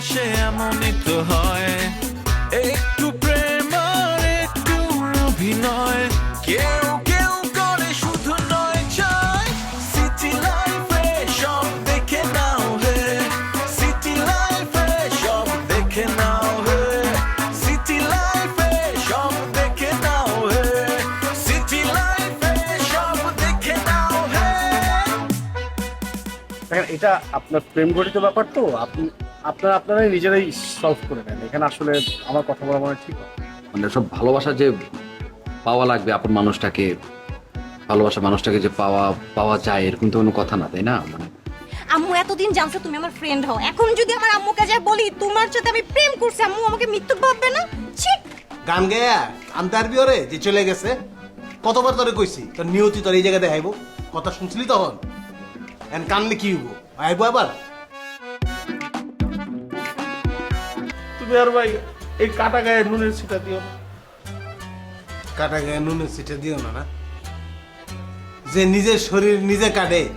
চারিপাশে এমনই তো হয়। একটু প্রেম একটু অভিনয়। কেউ কেউ করে শুধু নয় দেখে নাও হে। দেখে দেখে এটা আপনার প্রেম গঠিত ব্যাপার তো। আপনি আপনারা আপনারাই নিজেরাই সলভ করে নেন। এখানে আসলে আমার কথা বলা মনে ঠিক মানে সব ভালোবাসা যে পাওয়া লাগবে আপন মানুষটাকে ভালোবাসা মানুষটাকে যে পাওয়া পাওয়া যায় এরকম তো কোনো কথা না তাই না? মানে আম্মু এতদিন জানছো তুমি আমার ফ্রেন্ড হও। এখন যদি আমার আম্মুকে যা বলি তোমার সাথে আমি প্রেম করছি আম্মু আমাকে মৃত্যু ভাববে না? ছি! গান গেয়া? আনতে পারবি ওরে? যে চলে গেছে। কতবার তোরে কইছি তোর নিয়তি তোর এই জায়গায় দেখাইবো। কথা শুনছিলি তখন? এন কানলে কি হইব? আইবো আবার? আর ভাই এই কাটা গায়ে নুনের ছিটা দিও না। কাটা গায়ে নুনের সিটে দিও না না। যে নিজের শরীর নিজে কাটে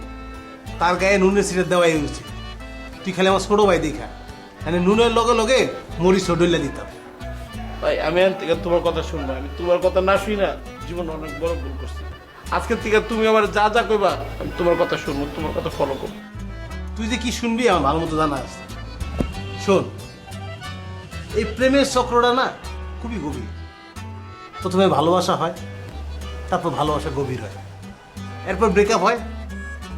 তার গায়ে নুনের সিটে দেওয়াই উচিত। তুই খালি আমার ছোট ভাই দেখা। মানে নুনের লগে লগে মরিচ ডইলা দিতাম। ভাই আমি আন থেকে তোমার কথা শুনব আমি তোমার কথা না শুই না জীবন অনেক বড় ভুল করছি। আজকের থেকে তুমি আমার যা যা কইবা আমি তোমার কথা শুনব তোমার কথা ফলো করব। তুই যে কি শুনবি আমার ভালো মতো জানা আছে। শোন এই প্রেমের চক্রটা না খুবই গভীর। প্রথমে ভালোবাসা হয় তারপর ভালোবাসা গভীর হয়। এরপর ব্রেকআপ হয়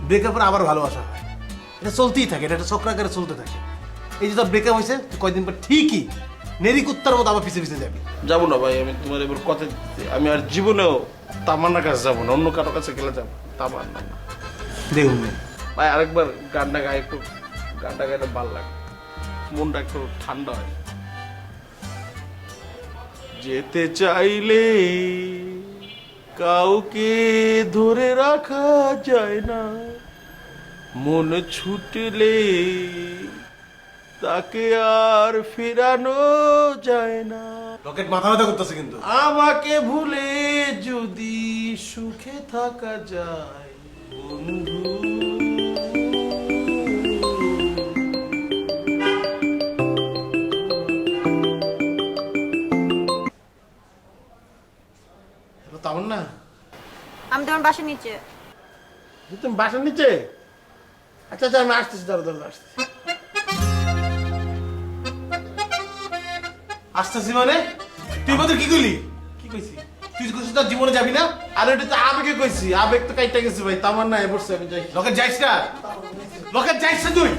ব্রেকআপের আবার ভালোবাসা হয়। এটা চলতেই থাকে এটা একটা চক্রাকারে চলতে থাকে। এই যে তোর ব্রেকআপ হয়েছে কয়দিন পর ঠিকই নেরি কুত্তার মতো আবার পিছে পিছে যাবি। যাব না ভাই আমি তোমার এবার কথা দিচ্ছি আমি আর জীবনেও তামান্নার কাছে যাব না অন্য কারও কাছে গেলে যাব তামান্না দেখুন ভাই আরেকবার গানটা গায়ে একটু। গানটা গাইলে ভালো লাগে। মনটা একটু ঠান্ডা হয়। যেতে চাইলে কাউকে ধরে রাখা যায় না। মন ছুটলে তাকে আর ফেরানো যায় না। রকেট মাথা ব্যথা করতেছে কিন্তু। আমাকে ভুলে যদি সুখে থাকা যায় বন্ধু। হ্যালো, তামান্না আমি তোমার বাসার নিচে। তুমি বাসার নিচে? আচ্ছা আচ্ছা আমি আসতেছি দাঁড়া দাঁড়া আসতেছি। আসতেছি মানে? তুই বলতে কি করলি কি কইছি? তুই কইছিস তোর জীবনে যাবি না? আর এটা তো আবেগে কইছি। আবেগ তো কাইটা গেছে ভাই এ বসছে আমি যাই। রকেট যাইস না? রকেট যাইস না তুই?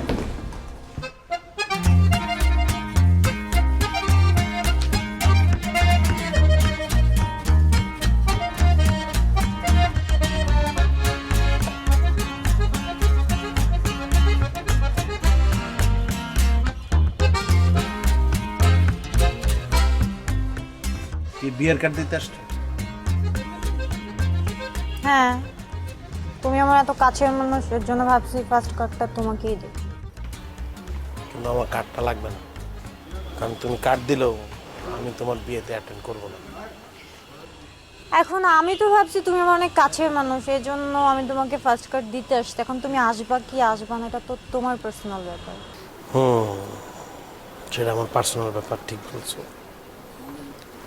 বিয়ের কার্ড দিতে আসছো? হ্যাঁ। তুমি আমার এত কাছের মানুষ এর জন্য ভাবছি ফার্স্ট কার্ডটা তোমাকেই দিই। কিন্তু আমার কার্ডটা লাগবে না। কারণ তুমি কার্ড দিলেও আমি তোমার বিয়েতে অ্যাটেন্ড করব না। এখন আমি তো ভাবছি তুমি আমার অনেক কাছের মানুষ এই জন্য আমি তোমাকে ফার্স্ট কার্ড দিতে আসছি। এখন তুমি আসবা কি আসবা না এটা তো তোমার পার্সোনাল ব্যাপার। হুম। সেটা আমার পার্সোনাল ব্যাপার ঠিক বলছো।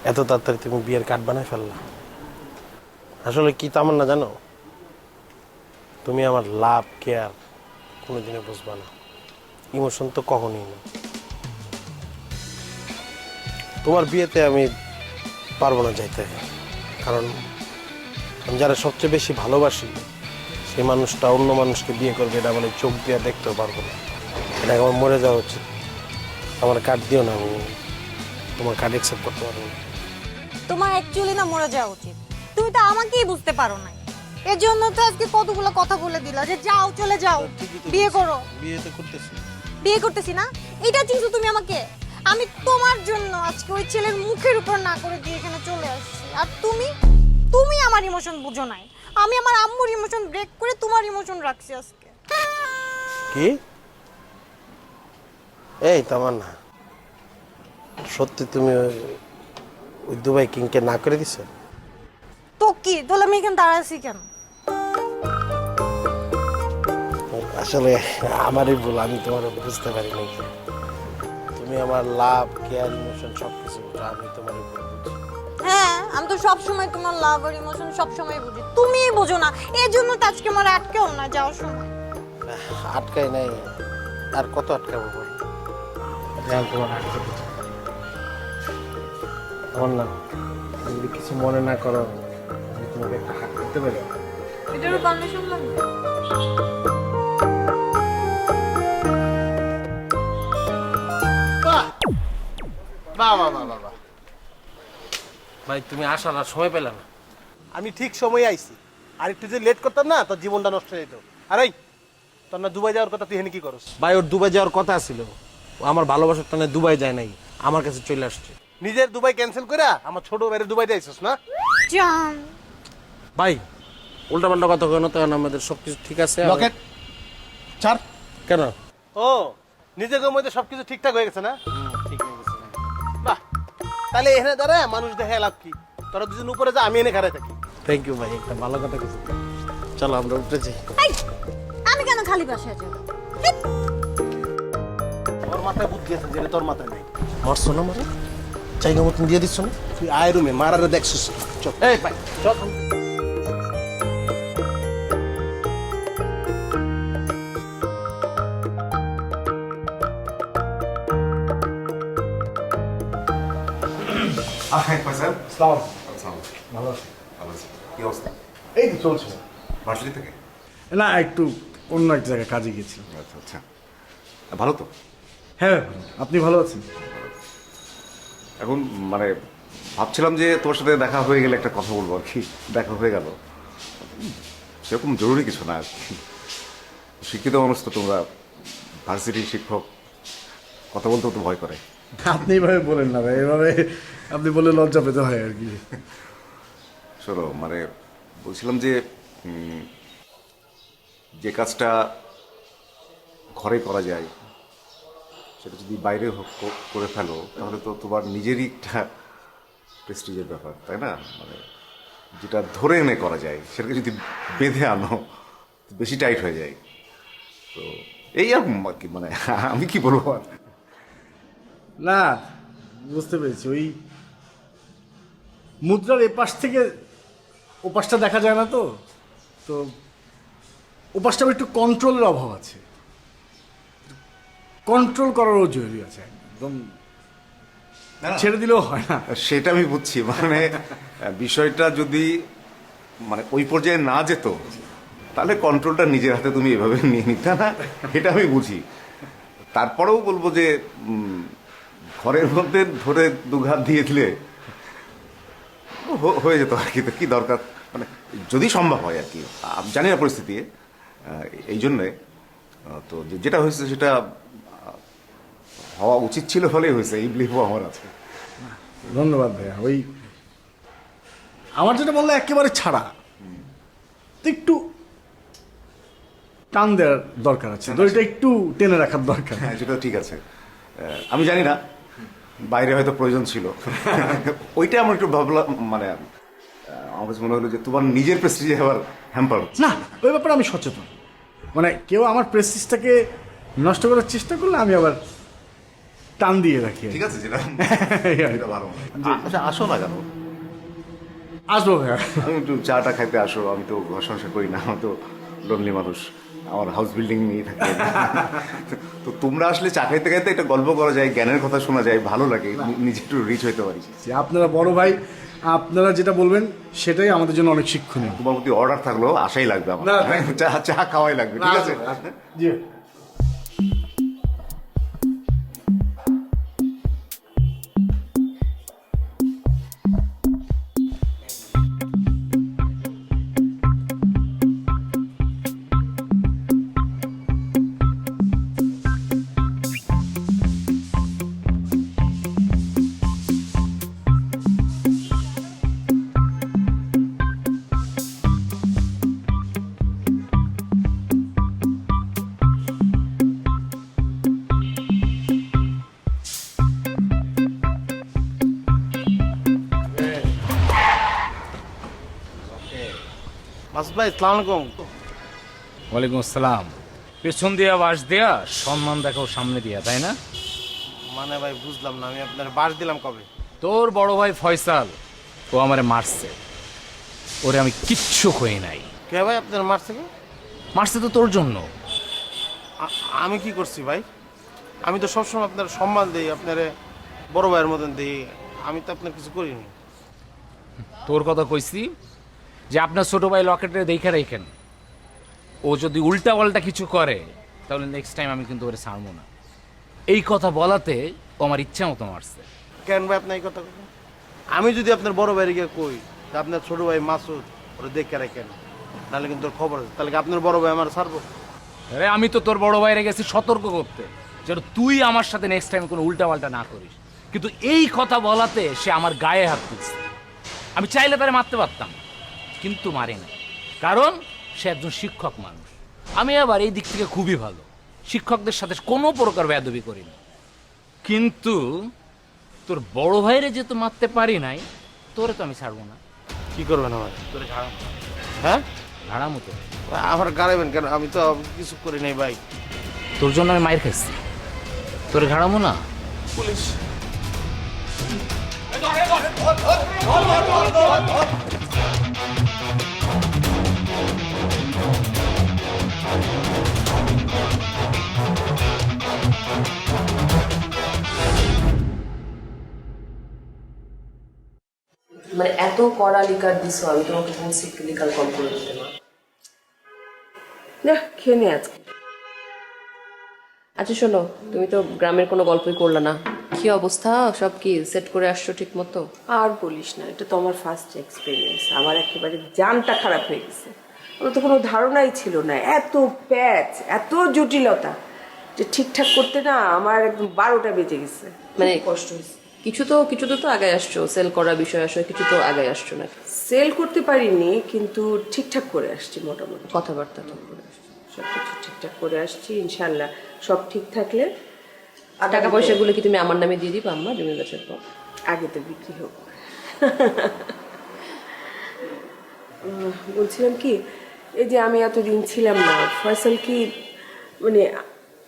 এত তাড়াতাড়ি তুমি বিয়ের কার্ড বানাই ফেললা। আসলে কি তেমন না জানো? তুমি আমার লাভ কেয়ার কোনোদিনও বুঝবা না। ইমোশন তো কখনই না। তোমার বিয়েতে আমি পারব না যাইতে। কারণ আমি যারা সবচেয়ে বেশি ভালোবাসি, সেই মানুষটা অন্য মানুষকে বিয়ে করবে এটা বলে চোখ দিয়ে দেখতেও পারব না। এটা আমার মরে যাওয়া উচিত। আমার কার্ড দিও না আমি। তোমার কার্ড অ্যাকসেপ্ট করতে পারব না। তোমার অ্যাকচুয়ালি না মরে যাওয়া উচিত। তুমি তো আমাকেই বুঝতে পারো না এর জন্য তো আজকে কতগুলো কথা বলে দিলা যে যাও চলে যাও। বিয়ে করো। বিয়ে তো করতেছি। বিয়ে করতেছি না? এটা চিনছো তুমি আমাকে? আমি তোমার জন্য আজকে ওই ছেলের মুখের উপর না করে দিয়ে এখানে চলে আসছি। আর তুমি? তুমি আমার ইমোশন বুঝো নাই। আমি আমার আম্মুর ইমোশন ব্রেক করে তোমার ইমোশন রাখছি আজকে। কি? এই তোমার না সত্যি তুমি ওই- দুবাই কিংকে না করে দিছো? তো কি? তাহলে আমি এখানে দাঁড়াচ্ছি কেন? আসলে আমারই ভুল আমি তোমার বুঝতে পারি নাই তুমি আমার লাভ কেয়ার ইমোশন সব কিছু আমি তোমার হ্যাঁ আমি তো সব সময় তোমার লাভ আর ইমোশন সব সময় বুঝি। তুমিই বোঝো না এই জন্য তো আজকে আমার আটকেও না যাওয়ার সময়। আটকাই নাই আর কত আটকাবো বল? আমি তোমার আটকাতে তুমি যদি কিছু মনে না করো আমি তোমাকে একটা হাত করতে পারি? এটারও পারমিশন লাগবে? বাহ! বাহ বাহ বাহ বাহ ভাই তুমি আসার আর সময় পেলে না। আমি ঠিক সময়ে আইছি। আর একটু যে লেট করতাম না তোর জীবনটা নষ্ট হয়ে যেত। আর এই তোর না দুবাই যাওয়ার কথা তুই এখানে কি করস? ভাই ওর দুবাই যাওয়ার কথা ছিল। ও আমার ভালোবাসার টানে দুবাই যায় নাই। আমার কাছে চলে আসছে। নিজের দুবাই ক্যান্সেল করে আমার ছোট বাইরে দুবাইতে আইসস না? জান। ভাই উল্টা পাল্টা কথা কেন তখন আমাদের সবকিছু ঠিক আছে লকেট ছাড়। কেন? ও নিজেদের মধ্যে সবকিছু ঠিকঠাক হয়ে গেছে না? ঠিক হয়ে গেছে বাহ। তাহলে এখানে দাঁড়ায় মানুষ দেখে লাভ কি? তোরা দুজন উপরে যা আমি এনে খাড়াই থাকি। থ্যাংক ইউ ভাই একটা ভালো কথা কিছু চলো আমরা উঠেছি এই, আমি কেন খালি বাসায় যাব? হেৎ, তোর মাথায় বুদ্ধি আছে যেটা তোর মাথায় নেই। মরছো না মারে? চাইনা মতন দিয়ে দিচ্ছ না? তুই আয় রুমে মারারে দেখছিস। চল। এই ভাই চল। ভালো আছি। কি অবস্থা? এই তো চলছে। ভার্সিটি থেকে? না একটু অন্য এক জায়গায় কাজে গেছিলাম আচ্ছা আচ্ছা। ভালো তো? হ্যাঁ আপনি ভালো আছেন? এখন মানে ভাবছিলাম যে তোমার সাথে দেখা হয়ে গেলে একটা কথা বলব আর কি দেখা হয়ে গেল। সেরকম জরুরি কিছু না আর কি। শিক্ষিত মানুষ তো তোমরা ভার্সিটির শিক্ষক কথা বলতেও তো ভয় করে। আপনি এইভাবে বলেন না ভাই এভাবে আপনি বলে লজ্জা পেতে হয় আর কি। শোনো মানে বলছিলাম যে যে কাজটা ঘরে করা যায় সেটা যদি বাইরে করে ফেলো, তাহলে তো তোমার নিজেরই একটা প্রেস্টিজের ব্যাপার, তাই না? মানে যেটা ধরে এনে করা যায়, সেটাকে যদি বেঁধে আনো, বেশি টাইট হয়ে যায়। তো এই আর কি মানে আমি কি বলব আর? না, বুঝতে পেরেছি। ওই মুদ্রার এপাশ থেকে ওপাশটা দেখা যায় না তো? তো ওপাশটা একটু কন্ট্রোলের অভাব আছে। কন্ট্রোল করারও জরুরি আছে একদম। ছেড়ে দিলেও হয় না। সেটা আমি বুঝছি মানে বিষয়টা যদি মানে ওই পর্যায়ে না যেত তাহলে কন্ট্রোলটা নিজের হাতে তুমি এভাবে নিয়ে নিতে না এটা আমি বুঝি। তারপরেও বলব যে ঘরের মধ্যে ধরে দুঘাত দিয়ে দিলে হয়ে যেত আর কি তো কি দরকার? মানে যদি সম্ভব হয় আর কি। জানি না পরিস্থিতি এই জন্যে তো যেটা হয়েছে সেটা হওয়া উচিত ছিল বলেই হয়েছে এই বিলিভও আমার আছে। ধন্যবাদ ভাইয়া ওই আমার যেটা বললে একেবারে ছাড়া। তো একটু টান দেওয়ার দরকার আছে দড়িটা একটু টেনে রাখার দরকার। হ্যাঁ সেটা ঠিক আছে। আমি জানি না বাইরে হয়তো প্রয়োজন ছিল। ওইটা আমার একটু ভাবলাম মানে আমার কাছে মনে হলো যে তোমার নিজের প্রেস্টিজে আবার হ্যাম্পার না ওই ব্যাপারে আমি সচেতন। মানে কেউ আমার প্রেস্টিজটাকে নষ্ট করার চেষ্টা করলে আমি আবার টান দিয়ে রাখি ঠিক আছে যেটা ভালো আচ্ছা আসো না কেন? আসব ভাইয়া। আমি একটু চাটা খাইতে আসো আমি তো ঘর সংসার করি না আমি তো লোনলি মানুষ। আমার হাউস বিল্ডিং নিয়ে থাকে। তো তোমরা আসলে চা খাইতে খাইতে একটা গল্প করা যায় জ্ঞানের কথা শোনা যায় ভালো লাগে নিজে একটু রিচ হইতে পারি। যে আপনারা বড় ভাই আপনারা যেটা বলবেন সেটাই আমাদের জন্য অনেক শিক্ষণীয়। তোমার প্রতি অর্ডার থাকল আশাই লাগবে আমার। চা চা খাওয়াই লাগবে ঠিক আছে? জি। ভাই সালাম আলাইকুম। ওয়ালাইকুম আসসালাম। পেছন দিয়া বাস দেয়া সম্মান দেখাও সামনে দিয়া তাই না? মানে ভাই বুঝলাম না আমি আপনার বাস দিলাম কবে? তোর বড় ভাই ফয়সাল ও আমারে মারছে। ওরে আমি কিচ্ছু কই নাই। কে ভাই আপনার মারছে কে? মারছে তো তোর জন্য। আ- আমি কি করছি ভাই? আমি তো সবসময় আপনার সম্মান দিই আপনার বড় ভাইয়ের মতন দিই আমি তো আপনার কিছু করিনি। তোর কথা কইছি যে আপনার ছোট ভাই লকেটে দেখে রেখেন। ও যদি উল্টা পাল্টা কিছু করে তাহলে নেক্সট টাইম আমি কিন্তু ওরে ছাড়বো না। এই কথা বলাতে ও আমার ইচ্ছা মতো মারছে। কেন ভাই আপনি এই কথা? আমি যদি আপনার বড় ভাইয়ের গিয়ে কই যে আপনার ছোট ভাই মাসুদ ওরা দেখে রাখেন। নাহলে কিন্তু ওর খবর আছে। তাহলে কি আপনার বড় ভাই আমার ছাড়বো? আরে আমি তো তোর বড় ভাইরে গেছি সতর্ক করতে। যেন তুই আমার সাথে নেক্সট টাইম কোনো উল্টা পাল্টা না করিস। কিন্তু এই কথা বলাতে সে আমার গায়ে হাত তুলছে আমি চাইলে তারে মারতে পারতাম। কিন্তু মারি না কারণ সে একজন শিক্ষক মানুষ আমি আবার এই দিক থেকে খুবই ভালো শিক্ষকদের সাথে কোনো প্রকার বেয়াদবি করি না কিন্তু তোর বড় ভাইরে যেহেতু মারতে পারি নাই তোরে তো আমি ছাড়বো না কি করবেন আমার তোরে ঝাড়াম হ্যাঁ ঝাড়াম তো আমার গাড়াবেন কেন আমি তো কিছু করি নাই ভাই তোর জন্য আমি মায়ের খাইছি তোরে ঝাড়ামো না পুলিশ মানে এত কড়া লিকার দিছো আমি তোমাকে বলছি একটু লিকার কম করে দিতে না। না খেয়ে নে আজকে। আচ্ছা শোনো তুমি তো গ্রামের কোনো গল্পই করলে না। কি অবস্থা? সব কি সেট করে আসছো ঠিক মতো আর বলিস না এটা তো আমার ফার্স্ট এক্সপিরিয়েন্স আমার একেবারে জানটা খারাপ হয়ে গেছে। আমার তো কোনো ধারণাই ছিল না। এত প্যাচ এত জটিলতা যে ঠিকঠাক করতে না আমার একদম বারোটা বেজে গেছে। মানে কষ্ট হয়েছে। কিছু তো কিছু তো তো আগে আসছো সেল করা বিষয় আসো কিছু তো আগায় আসছো না সেল করতে পারিনি কিন্তু ঠিকঠাক করে আসছি মোটামুটি। কথাবার্তা তো। করে আসছো। সব কিছু ঠিকঠাক করে আসছি ইনশাল্লাহ সব ঠিক থাকলে আর টাকা পয়সাগুলো কি তুমি আমার নামে দিয়ে দিবা আম্মা জমি বেচার পর? আগে তো বিক্রি হোক। বলছিলাম কি এই যে আমি এতদিন ছিলাম না ফয়সাল কি মানে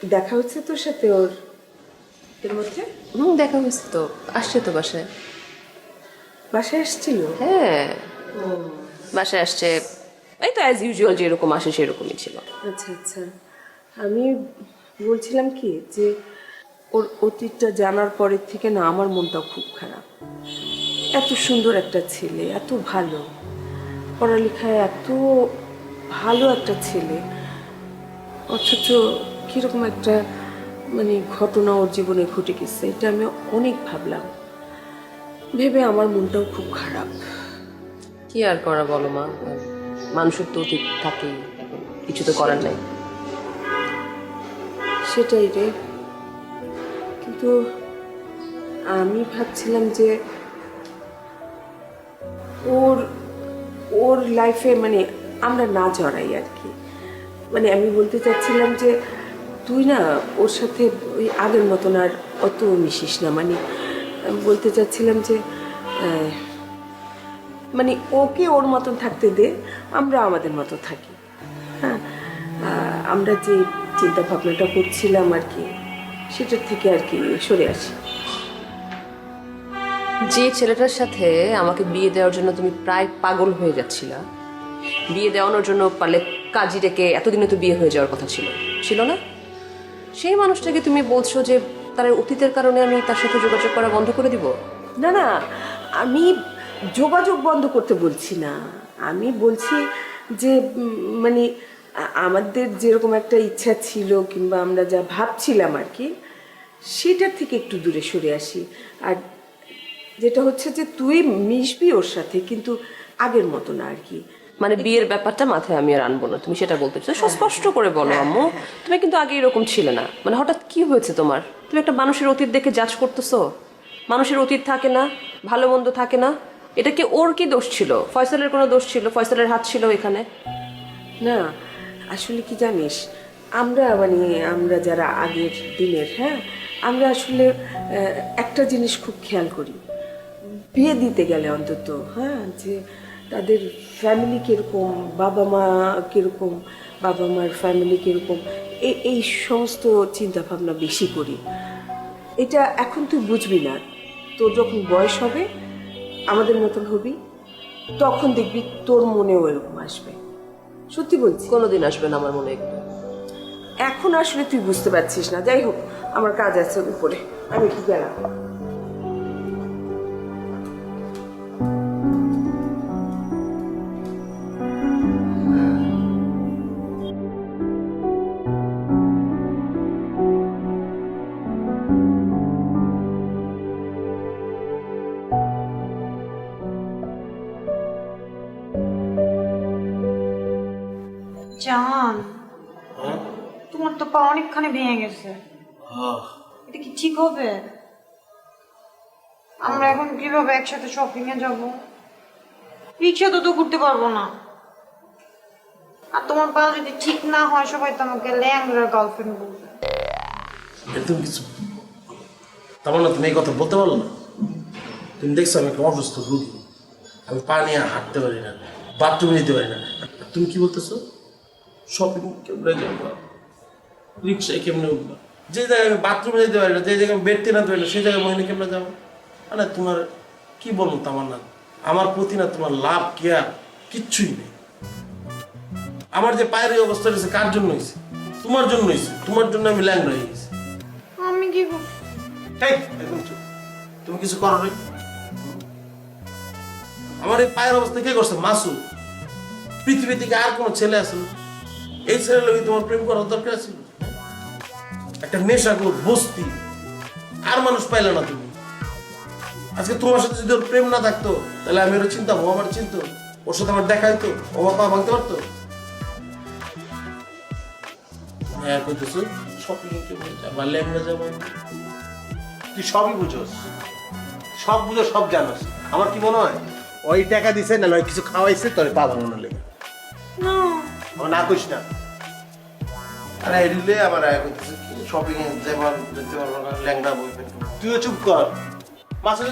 দেখা হচ্ছে তোর সাথে ওর? এর মধ্যে? হুম দেখা হয়েছে তো। আসছে তো বাসায়। বাসায় এসেছিল হ্যাঁ। বাসায় আসছে এই তো অ্যাজ ইউজুয়াল যেরকম আসে সেরকমই ছিল। আচ্ছা আচ্ছা। আমি বলছিলাম কি যে ওর অতীতটা জানার পরের থেকে না আমার মনটা খুব খারাপ। এত সুন্দর একটা ছেলে এত ভালো। পড়ালেখায় এত ভালো একটা ছেলে। অথচ কীরকম একটা মানে ঘটনা ওর জীবনে ঘটে গেছে এটা আমি অনেক ভাবলাম। ভেবে আমার মনটাও খুব খারাপ। কি আর করা বলো মা? মানুষের তো অতীত থাকেই কিছু তো করার নাই। সেটাই রে। কিন্তু আমি ভাবছিলাম যে ওর ওর লাইফে মানে আমরা না জড়াই আর কি। মানে আমি বলতে চাচ্ছিলাম যে তুই না ওর সাথে ওই আগের মতন আর অত মিশিস না। মানে বলতে চাচ্ছিলাম যে মানে ওকে ওর মতন থাকতে দে, আমরা আমাদের মতো থাকি। হ্যাঁ আমরা যে চিন্তা ভাবনাটা করছিলাম আর কি, সেটার থেকে আর কি সরে আসি। যে ছেলেটার সাথে আমাকে বিয়ে দেওয়ার জন্য তুমি প্রায় পাগল হয়ে যাচ্ছিলা, বিয়ে দেওয়ানোর জন্য পারলে কাজী ডেকে এতদিনে তো বিয়ে হয়ে যাওয়ার কথা ছিল। ছিল না? সেই মানুষটাকে তুমি বলছো যে তার অতীতের কারণে আমি তার সাথে যোগাযোগ করা বন্ধ করে দিব? না না, আমি যোগাযোগ বন্ধ করতে বলছি না। আমি বলছি যে মানে আমাদের যেরকম একটা ইচ্ছা ছিল কিংবা আমরা যা ভাবছিলাম আর কি, সেটার থেকে একটু দূরে সরে আসি। আর যেটা হচ্ছে যে, তুই মিশবি ওর সাথে, কিন্তু আগের মতো না আর কি। মানে বিয়ের ব্যাপারটা মাথায় আমি আর আনব না। তুমি সেটা বলতে চাও। স্পষ্ট করে বলো আম্মু, তুমি কিন্তু আগে এরকম ছিলে না। মানে হঠাৎ কি হয়েছে তোমার? তুমি একটা মানুষের অতীত দেখে জাজ করতেছো? মানুষের অতীত থাকে না, ভালো মন্দ থাকে না। এটা কি ওর কি দোষ ছিল? ফয়সালের কোনো দোষ ছিল? ফয়সালের হাত ছিল এখানে? না, আসলে কি জানিস, আমরা মানে আমরা যারা আগের দিনের হ্যাঁ আমরা আসলে একটা জিনিস খুব খেয়াল করি। বিয়ে দিতে গেলে অন্তত হ্যাঁ যে তাদের ফ্যামিলি কীরকম বাবা মা কীরকম বাবা মার ফ্যামিলি কীরকম এই এই সমস্ত চিন্তা ভাবনা বেশি করি। এটা এখন তুই বুঝবি না। তোর যখন বয়স হবে আমাদের মতন হবি তখন দেখবি তোর মনেও এরকম আসবে। সত্যি বলছি। কোনোদিন আসবে না আমার মনে এখন আসলে তুই বুঝতে পারছিস না। যাই হোক আমার কাজ আছে উপরে। আমি একটু গেলাম। ভেঙে গেছে। এটা কি ঠিক হবে? আমরা এখন কীভাবে একসাথে শপিং এ যাব? রিক্সা তো তো করতে পারব না। আর তোমার পা যদি ঠিক না হয় সবাই তো আমাকে ল্যাংড়ার গার্লফ্রেন্ড বলবে। একদম কিছু তার মানে তুমি এই কথা বলতে পারল না? তুমি দেখছ আমি একটা অসুস্থ রুগী। আমি পা নিয়ে হাঁটতে পারি না বাথরুমে যেতে পারি না। তুমি কি বলতেছো? শপিং কেমনে যাব? রিক্সায় কেমনে উঠবো? যে জায়গায় আমি বাথরুমে যেতে পারি না যে জায়গায় আমি বেডতে না পারি না সেই জায়গায় মহিলা কেমনে যাব? মানে তোমার কি বলব তোমার না আমার প্রতি না তোমার লাভ কেয়ার কিচ্ছুই নেই। আমার যে পায়ের এই অবস্থা হয়েছে কার জন্য হয়েছে? তোমার জন্য হয়েছে তোমার জন্য আমি ল্যাংড়া হয়ে গেছি। আমি কি একদম চুপ। তুমি কিছু করো নাই? আমার এই পায়ের অবস্থা কে করছে? মাসুদ পৃথিবী থেকে আর কোনো ছেলে আছে না? এই ছেলের লোক তোমার প্রেম করার দরকার ছিল একটা নেশাখোর বস্তি। আর মানুষ পাইলে না তুমি। আজকে তোমার সাথে যদি ওর প্রেম না থাকতো তাহলে আমি ওর চিন্তা ও আমার চিন্তা। ওর সাথে আমার দেখা হইতো ও আমার পা ভাঙতে পারতো। হ্যাঁ কইতেছো শপিং যাব তুই সবই বুঝোস। সব বুঝো সব জানোস। আমার কি মনে হয়? ওই টাকা দিছে না কিছু খাওয়াইছে তোর পা ভাঙানোর লেগে। না। না কইস না। আরে এডিলে আমার আয় করতেছে। শপিং এ যেমন দেখতে পারব না ল্যাংড়া বই তুইও চুপ কর।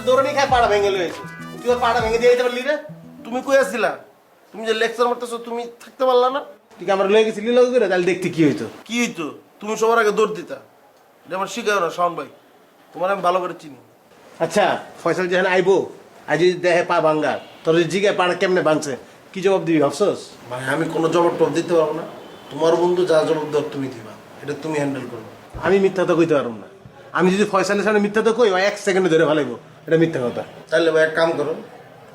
দৌড়ানি খায় পাড়া ভেঙে লয়েছে তুই পাড়া ভেঙে দিয়ে দিতে পারলি রে। তুমি কই আসছিলা? তুমি যে লেকচার মারতেছো তুমি থাকতে পারলা না? তুই আমার লয়ে গেছিলি লোক করে? তাহলে দেখতে কি হইতো? কি হইতো? তুমি সবার আগে দৌড় দিতা। এটা আমার শিখাও না শাওন ভাই। তোমার আমি ভালো করে চিনি। আচ্ছা ফয়সাল আইবো আজ যদি দেহে পা তোর জিগে পাড়া কেমনে ভাঙছে? কি জবাব দিবি ভাবছস? মানে আমি কোনো জবাব টব দিতে পারব না। তোমার বন্ধু যা জবাব দেওয়ার তুমি দিবা। এটা তুমি হ্যান্ডেল করবে আমি মিথ্যা তো কইতে পারব না। আমি যদি ফয়সালের সামনে মিথ্যা তো কই এক সেকেন্ডে ধরে ফেলাইবো। এটা মিথ্যা কথা। তাহলে ভাই এক কাম করো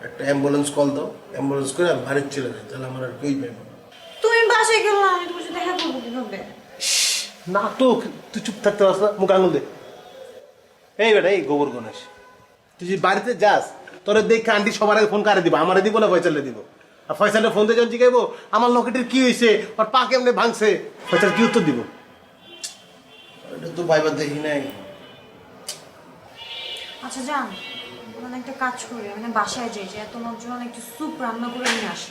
একটা অ্যাম্বুলেন্স কল দাও। অ্যাম্বুলেন্স করে আমি বাড়ির চলে যাই তাহলে আমার আর কেউই পাইবো না। তুমি বাসায় গেলো না আমি তোমার সাথে দেখা করব কীভাবে? না তো তুই চুপ থাকতে পারছ না মুখ আঙুল দে এই বেটা এই গোবর গণেশ তুই যদি বাড়িতে যাস তোর দেখে আন্টি সবার আগে ফোন কারে দিব আমারে দিব না ফয়সালে দিব ফয়সালে ফোন দিয়ে যখন জিগাইবো আমার লকেটের কি হয়েছে আর পা কেমনে ভাঙছে? ফয়সাল কি উত্তর দিব? এটা তো ভাইবার দেখি নাই। আচ্ছা যান। মানে একটা কাজ করি মানে বাসায় যাই যে তোমার জন্য একটু স্যুপ রান্না করে নিয়ে আসি।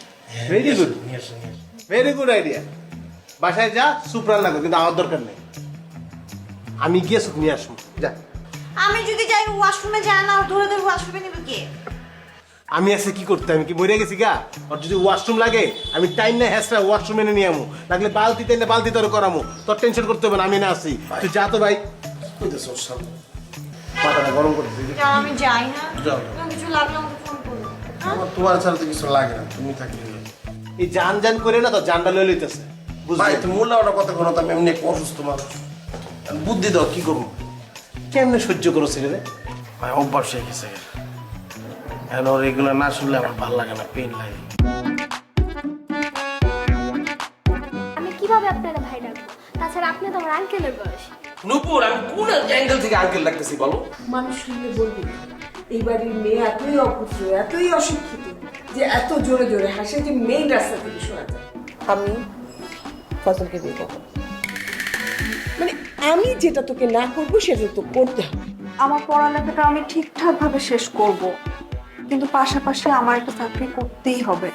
Very good very good idea বাসায় যা স্যুপ রান্না কর কিন্তু আমার দরকার নেই। আমি গিয়ে স্যুপ নিয়ে আসব। যা। আমি যদি যাই ওয়াশরুমে যাই না ধরে ধরে ওয়াশরুমে নেবে কে? আমি আছে কি করতে আমি কি মরে গেছি গা? আর যদি ওয়াশরুম লাগে আমি টাইম না হ্যাসরা ওয়াশরুমে এনে নিয়ে আমু। লাগলে বালতিতে এনে বালতি তোর করামু। তোর টেনশন করতে হবে না আমি না আসি তুই যা তো ভাই। কইতেছো ওর সামনে মাথাটা গরম করতে যাও আমি যাই না। যাও। কিছু লাগলে আমাকে ফোন করো। হ্যাঁ? আমার তোমার ছাড়া তো কিছু লাগে না তুমি থাকলে এই জান জান করে না তো জানটা লয়ে লইতেছে। বুঝলি? ওটা কথা কোনো আমি এমনি একটা অসুস্থ মানুষ। বুদ্ধি দাও কি করব? কেমনে সহ্য করো ছেলে রে ভাই অভ্যাস হয়ে গেছে। এখন ওর এগুলো না শুনলে আমার ভালো লাগে না পেন লাগে। আমি কীভাবে আপনারা ভাই ডাকবো? তাছাড়া আপনি তো আমার আঙ্কেলের বয়স। নুপুর আমি কোন অ্যাঙ্গেল থেকে আঙ্কেল লাগতেছি বলো? মানুষ শুনলে বলবি এই বাড়ির মেয়ে এতই অপুত্র এতই অশিক্ষিত যে এত জোরে জোরে হাসে যে মেইন রাস্তা থেকে শোনা যায়। আমি ফসলকে বিয়ে করব। মানে আমি যেটা তোকে না করব সেটা তো করতে হবে। আমার পড়ালেখাটা আমি ঠিকঠাক ভাবে শেষ করব। কিন্তু পাশাপাশি আমার একটা চাকরি করতেই হবে।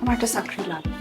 আমার একটা চাকরি লাগবে।